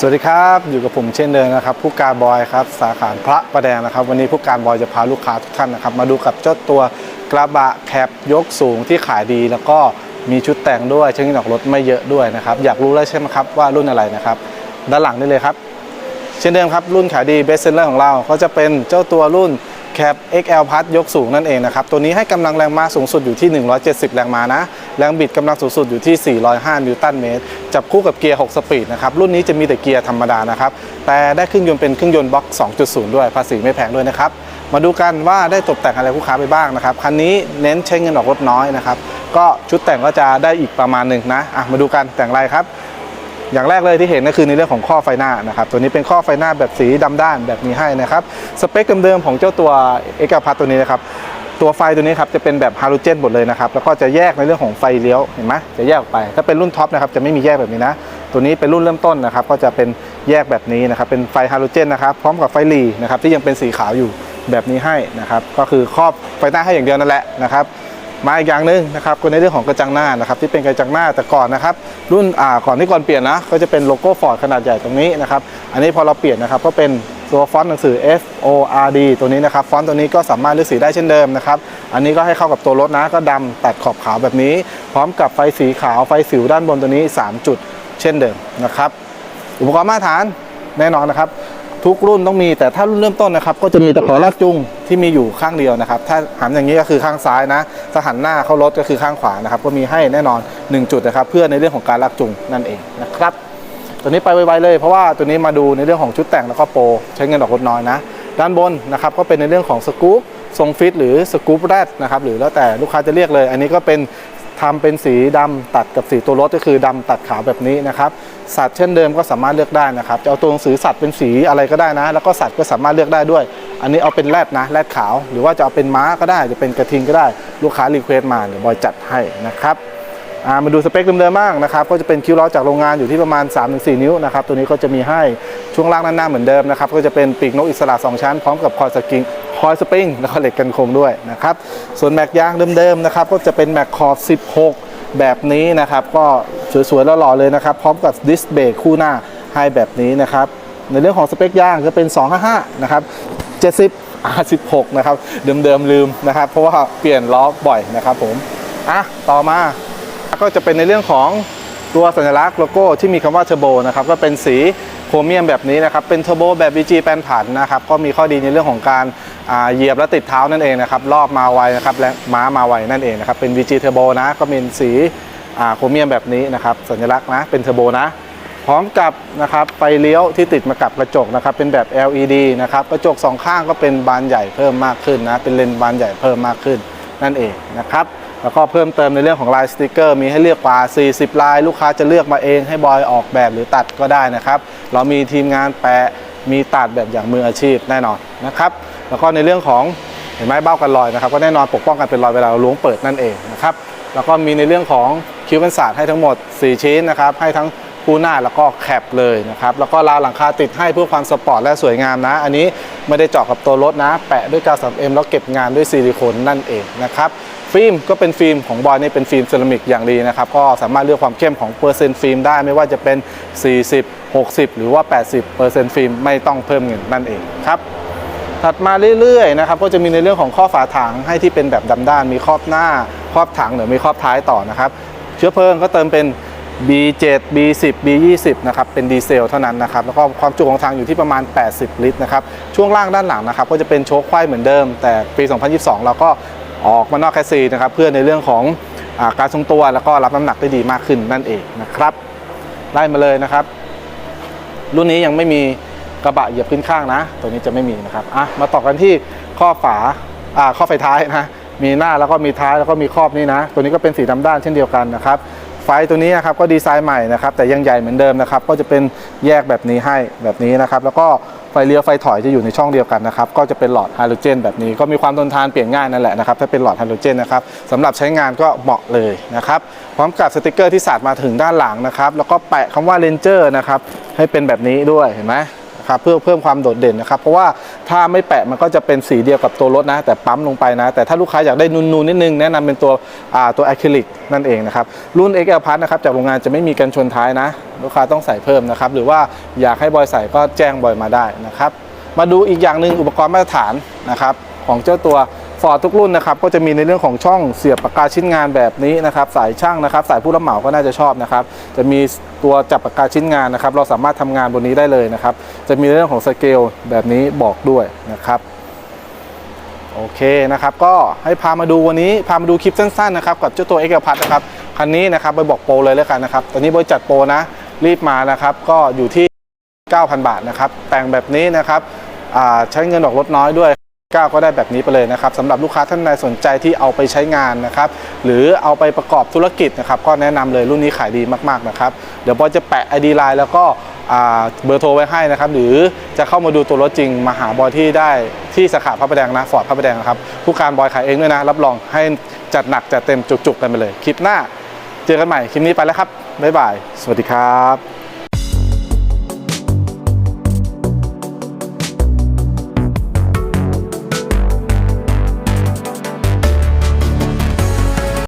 สวัสดีครับ อยู่กับผมเช่นเดิมนะครับผู้การบอยครับสาขาพระประแดงนะครับ วันนี้ผู้การบอยจะพาลูกค้าทุกท่านนะครับ มาดูกับเจ้าตัวกระบะแคปยกสูงที่ขายดีแล้วก็มีชุดแต่งด้วยเชิงดอกรถไม่เยอะด้วยนะครับ อยากรู้แล้วใช่ไหมครับว่ารุ่นอะไรนะครับ ด้านหลังนี่เลยครับ เช่นเดิมครับรุ่นขายดีเบสเซนเลอร์ของเราก็จะเป็นเจ้าตัวรุ่น แคป XL พัดยกสูงนั่นเองนะครับ ตัวนี้ให้กำลังแรงม้าสูงสุดอยู่ที่ 170 แรงม้านะ แรงบิดกำลังสูงสุดอยู่ที่ 405 นิวตันเมตร จับคู่กับเกียร์ 6 สปีดนะครับ รุ่นนี้จะมีแต่เกียร์ธรรมดานะครับ แต่ได้เครื่องยนต์เป็นเครื่องยนต์บล็อก 2.0 ด้วย ภาษีไม่แพงด้วยนะครับ มาดูกันว่าได้ตกแต่งอะไรลูกค้าไปบ้างนะครับ คันนี้เน้นใช้เงินออกรถน้อยนะครับ ก็ชุดแต่งก็จะได้อีกประมาณหนึ่งนะ อะ มาดูกันแต่งอะไรครับ อย่างแรกเลยที่เห็นก็คือในเรื่องของข้อไฟหน้านะครับตัวนี้เป็นข้อไฟหน้าแบบสีดำด้านแบบนี้ให้นะครับสเปคเดิมๆของเจ้าตัวเอกพัทตัวนี้นะครับตัวไฟตัวนี้ครับจะเป็นแบบฮาโลเจนหมดเลยนะครับแล้วก็จะแยกในเรื่องของไฟเลี้ยวเห็นไหมจะแยกออกไป ถ้าเป็นรุ่นท็อปนะครับจะไม่มีแยกแบบนี้นะ ตัวนี้เป็นรุ่นเริ่มต้นนะครับก็จะเป็นแยกแบบนี้นะครับเป็นไฟฮาโลเจนนะครับพร้อมกับไฟลีนะครับที่ยังเป็นสีขาวอยู่แบบนี้ให้นะครับก็คือครอบไฟหน้าให้อย่างเดียวนั่นแหละนะครับ มาอีกอย่างหนึ่งนะครับก็ในเรื่องของกระจังหน้านะครับที่เป็นกระจังหน้าแต่ก่อนนะครับรุ่นอ่าก่อนที่ก่อนเปลี่ยนนะก็จะเป็นโลโก้ฟอร์ดขนาดใหญ่ตรงนี้นะครับอันนี้พอเราเปลี่ยนนะครับก็เป็นตัวฟอนต์หนังสือ F O R D ตัวนี้นะครับฟอนต์ตัวนี้ก็สามารถเลือกสีได้เช่นเดิมนะครับอันนี้ก็ให้เข้ากับตัวรถนะก็ดำตัดขอบขาวแบบนี้ พร้อมกับไฟสีขาวไฟสิวด้านบนตัวนี้ 3 จุด เช่นเดิมนะครับอุปกรณ์มาตรฐานแน่นอนนะครับ ทุกรุ่นต้องมีแต่ถ้ารุ่นเริ่มต้นนะครับ ก็จะมีตะขอลากจูงที่มีอยู่ข้างเดียวนะครับ ถ้าหันอย่างนี้ก็คือข้างซ้ายนะถ้าหันหน้าเข้ารถก็คือข้างขวานะครับ ก็มีให้แน่นอน 1 จุดนะครับ เพื่อในเรื่องของการลากจูงนั่นเองนะครับ ตัวนี้ไปไวๆเลย เพราะว่าตัวนี้มาดูในเรื่องของชุดแต่งแล้วก็โปรใช้เงินออกรถน้อยนะ ด้านบนนะครับก็เป็นในเรื่องของสกู๊ปทรงฟิตหรือสกู๊ปแรดนะครับหรือแล้วแต่ลูกค้าจะเรียกเลย อันนี้ก็เป็น ทำเป็นสีดำตัดกับสีตัวรถก็คือดำตัดขาวแบบนี้นะครับสัตว์เช่นเดิมก็สามารถเลือกได้นะครับจะเอาตัวหนังสือสัตว์เป็นสีอะไรก็ได้นะ แล้วก็สัตว์ก็สามารถเลือกได้ด้วย อันนี้เอาเป็นแรดนะแรดขาว หรือว่าจะเอาเป็นม้าก็ได้จะเป็นกระทิงก็ได้ ลูกค้ารีเควสต์มาเดี๋ยวบอยจัดให้นะครับ มาดูสเปคเดิมๆบ้างนะครับก็จะเป็นคิ้วล้อจากโรงงานอยู่ที่ประมาณ 3-4 นิ้วนะครับตัวนี้ก็จะมีให้ช่วงล่างด้านหน้าเหมือนเดิมนะครับก็จะเป็นปีกนกอิสระ 2 ชั้นพร้อมกับคอยสกิงคอยสปริงแล้วก็เหล็กกันโคงด้วยนะครับส่วนแม็กยางเดิมๆนะครับก็จะเป็นแม็กขอบ 16 แบบนี้นะครับก็สวยๆแล้วหล่อเลยนะครับพร้อมกับดิสเบรกคู่หน้าให้แบบนี้นะครับในเรื่องของสเปคยางก็เป็น 255 นะครับ 70 R16 นะครับเดิมๆลืมนะครับเพราะว่าเปลี่ยนล้อบ่อยนะครับผมอะต่อมา ก็จะเป็นในเรื่องของตัวสัญลักษณ์โลโก้ที่มีคำว่าเทอร์โบนะครับก็เป็นสีโครเมียมแบบนี้นะครับเป็นเทอร์โบแบบ VG แปนผันนะครับก็มีข้อดีในเรื่องของการาเหยียบและติดเท้านั่นเองนะครับรอบมาไวนะครับและม้ามาไวนั่นเองนะครับเป็น VG เทอร์โบนะก็เป็นสีโครเมียมแบบนี้นะครับสัญลักษณ์นะเป็นเทอร์โบนะพร้อมกับนะครับไฟเลี้ยวที่ติดมากับกระจกนะครับเป็นแบบ LED นะครับกระจกสองข้างก็เป็นบานใหญ่เพิ่มมากขึ้นนะเป็นเลนส์บานใหญ่เพิ่มมากขึ้นนั่นเองนะครับ แล้วก็เพิ่มเติมในเรื่องของลายสติกเกอร์มีให้เลือกกว่า 40 ลาย ลูกค้าจะเลือกมาเองให้บอยออกแบบหรือตัดก็ได้นะครับ เรามีทีมงานแปะมีตัดแบบอย่างมืออาชีพแน่นอนนะครับ แล้วก็ในเรื่องของเห็นไหมเบ้ากันรอยนะครับ ก็แน่นอนปกป้องกันเป็นรอยเวลาเราล้วงเปิดนั่นเองนะครับ แล้วก็มีในเรื่องของคิวกันศาสตร์ให้ทั้งหมด 4 ชิ้นนะครับ ให้ทั้งคู่หน้าแล้วก็แคปเลยนะครับ แล้วก็ราวหลังคาติดให้เพื่อความสปอร์ตและสวยงามนะ อันนี้ไม่ได้เจาะกับตัวรถนะ แปะด้วยกาว 3M แล้วเก็บงานด้วยซิลิโคนนั่นเองนะครับ ฟิล์มก็เป็นฟิล์มของบอยนี่เป็นฟิล์มเซรามิกอย่างดีนะครับ ก็สามารถเลือกความเข้มของเปอร์เซ็นต์ฟิล์มได้ไม่ว่าจะเป็น 40 60 หรือว่า 80เปอร์เซ็นต์ฟิล์มไม่ต้องเพิ่มเงินนั่นเองครับถัดมาเรื่อยๆนะครับก็จะมีในเรื่องของข้อฝาถังให้ที่เป็นแบบดำด้าน มีครอบหน้าครอบถังหรือมีครอบท้ายต่อนะครับ เชื้อเพลิงก็เติมเป็น B7 B10 B20 นะครับ เป็นดีเซลเท่านั้นนะครับ แล้วก็ความจุของถังอยู่ที่ประมาณ 80 ลิตรนะครับ ช่วงล่างด้านหลังนะครับ ก็จะเป็นโชคไขว้เหมือนเดิม แต่ปี 2022 เราก็ ออกมานอกแคสซีนะครับเพื่อในเรื่องของอาการทรงตัวแล้วก็รับน้ำหนักได้ดีมากขึ้นนั่นเองนะครับไล่มาเลยนะครับ รุ่นนี้ยังไม่มีกระบะเหยียบขึ้นข้างนะ ตัวนี้จะไม่มีนะครับอะมาต่อกันที่ข้อฝาอ่าข้อไฟท้ายนะมีหน้าแล้วก็มีท้ายแล้วก็มีครอบนี่นะ ตัวนี้ก็เป็นสีดำด้านเช่นเดียวกันนะครับ ไฟตัวนี้นะครับก็ดีไซน์ใหม่นะครับแต่ยังใหญ่เหมือนเดิมนะครับก็จะเป็นแยกแบบนี้ให้แบบนี้นะครับแล้วก็ไฟเลี้ยวไฟถอยจะอยู่ในช่องเดียวกันนะครับก็จะเป็นหลอดไฮโดรเจน แบบนี้ก็มีความทนทานเปลี่ยนง่ายนั่นแหละนะครับถ้าเป็นหลอดไฮโดรเจนนะครับสำหรับใช้งานก็เหมาะเลยนะครับพร้อมกับสติกเกอร์ที่สาดมาถึงด้านหลังนะครับแล้วก็แปะคำว่า Ranger นะครับให้เป็นแบบนี้ด้วยเห็นไหมครับเพื่อเพิ่มความโดดเด่นนะครับเพราะว่า ถ้าไม่แปะมันก็จะเป็นสีเดียวกับตัวรถนะ แต่ปั๊มลงไปนะ แต่ถ้าลูกค้าอยากได้นูนๆนิดนึงแนะนำเป็นตัวตัวอะคริลิกนั่นเองนะครับรุ่น XL Plus นะครับจากโรงงานจะไม่มีกันชนท้ายนะ ลูกค้าต้องใส่เพิ่มนะครับหรือว่าอยากให้บอยใส่ก็แจ้งบอยมาได้นะครับมาดูอีกอย่างหนึ่งอุปกรณ์มาตรฐานนะครับของเจ้าตัว ฟอร์ดทุกรุ่นนะครับก็จะมีในเรื่องของช่องเสียบปากกาชิ้นงานแบบนี้นะครับ สายช่างนะครับ สายผู้รับเหมาก็น่าจะชอบนะครับ จะมีตัวจับปากกาชิ้นงานนะครับ เราสามารถทำงานบนนี้ได้เลยนะครับ จะมีเรื่องของสเกลแบบนี้บอกด้วยนะครับโอเคนะครับก็ให้พามาดูวันนี้พามาดูคลิปสั้นๆนะครับกับเจ้าตัว x อ p พัทนะครับคันนี้นะครับไปบอกโปรเลยแล้วกันนะครับตอนนี้บริจัดโปรนะรีบมานะครับก็อยู่ที่ 9,000 บาทนะครับแต่งแบบนี้นะครับใช้เงินออกรถน้อยด้วย 9ก็ได้แบบนี้ไปเลยนะครับสำหรับลูกค้าท่านใดสนใจที่เอาไปใช้งานนะครับหรือเอาไปประกอบธุรกิจนะครับก็แนะนำเลยรุ่นนี้ขายดีมากๆนะครับเดี๋ยวบอยจะแปะ ID Line แล้วก็เบอร์โทรไว้ให้นะครับหรือจะเข้ามาดูตัวรถจริงมาหาบอยที่ได้ที่สาขาพระประแดงนะฟอร์ดพระประแดงนะครับผู้การบอยขายเองด้วยนะรับรองให้จัดหนักจัดเต็มจุกๆกันไปเลย คลิปหน้าเจอกันใหม่คลิปนี้ไปแล้วครับบ๊ายบาย สวัสดีครับ